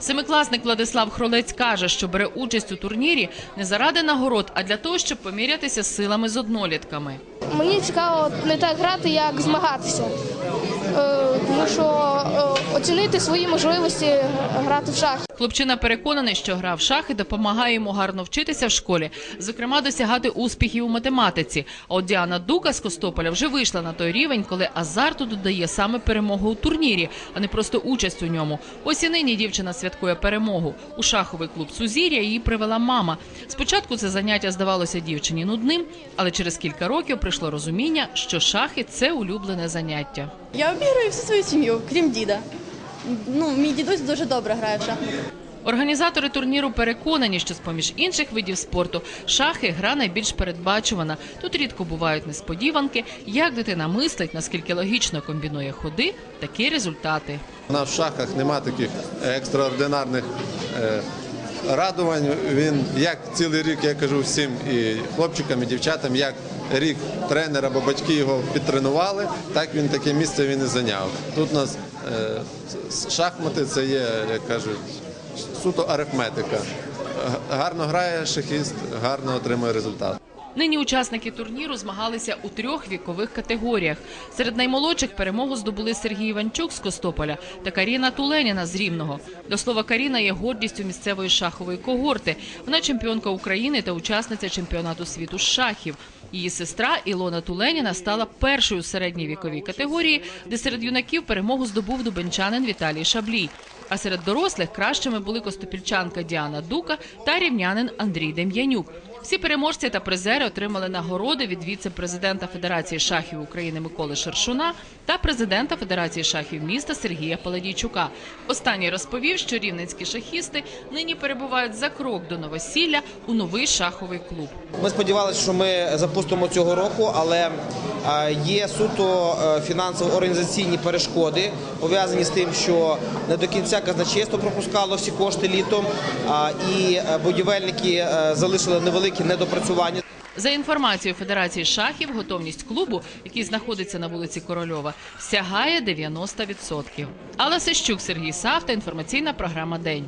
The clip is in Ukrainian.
Семикласник Владислав Хролець каже, що бере участь у турнірі не заради нагород, а для того, щоб помірятися силами з однолітками. Мені цікаво не так грати, як змагатися. Е, Тому що е, оцінити свої можливості грати в шахи. Хлопчина переконаний, що гра в шахи допомагає йому гарно вчитися в школі, зокрема досягати успіхів у математиці. А от Діана Дука з Костополя вже вийшла на той рівень, коли азарту додає саме перемогу у турнірі, а не просто участь у ньому. Ось і нині дівчина святкує перемогу. У шаховий клуб Сузір'я її привела мама. Спочатку це заняття здавалося дівчині нудним, але через кілька років прийшло розуміння, що шахи це улюблене заняття. Я обіграю всю свою сім'ю, крім діда. Ну, мій дідусь дуже добре грає в шахи. Організатори турніру переконані, що з-поміж інших видів спорту шахи гра найбільш передбачувана. Тут рідко бувають несподіванки, як дитина мислить, наскільки логічно комбінує ходи, такі результати. У нас в шахах нема таких екстраординарних е, радувань. Він як цілий рік, я кажу всім і хлопчикам, і дівчатам, як рік тренер або батьки його підтренували, так він таке місце він і зайняв. Тут у нас шахмати це є, як кажуть, суто арифметика. Гарно грає шахіст, гарно отримує результат. Нині учасники турніру змагалися у трьох вікових категоріях. Серед наймолодших перемогу здобули Сергій Іванчук з Костополя та Каріна Туленіна з Рівного. До слова, Каріна є гордістю місцевої шахової когорти. Вона чемпіонка України та учасниця чемпіонату світу з шахів. Її сестра Ілона Туленіна стала першою у середній віковій категорії, де серед юнаків перемогу здобув дубенчанин Віталій Шаблій. А серед дорослих кращими були костопільчанка Діана Дука та рівнянин Андрій Дем'янюк. Всі переможці та призери отримали нагороди від віце-президента Федерації шахів України Миколи Шершуна та президента Федерації шахів міста Сергія Паладійчука. Останній розповів, що рівненські шахісти нині перебувають за крок до новосілля у новий шаховий клуб. Ми сподівалися, що ми запустимо цього року, але є суто е, фінансово-організаційні перешкоди, пов'язані з тим, що не до кінця казначейство пропускало всі кошти літом, і е, будівельники е, залишили невеликі недопрацювання. За інформацією Федерації шахів, готовність клубу, який знаходиться на вулиці Корольова, сягає 90%. Алла Сищук, Сергій Савта, інформаційна програма День.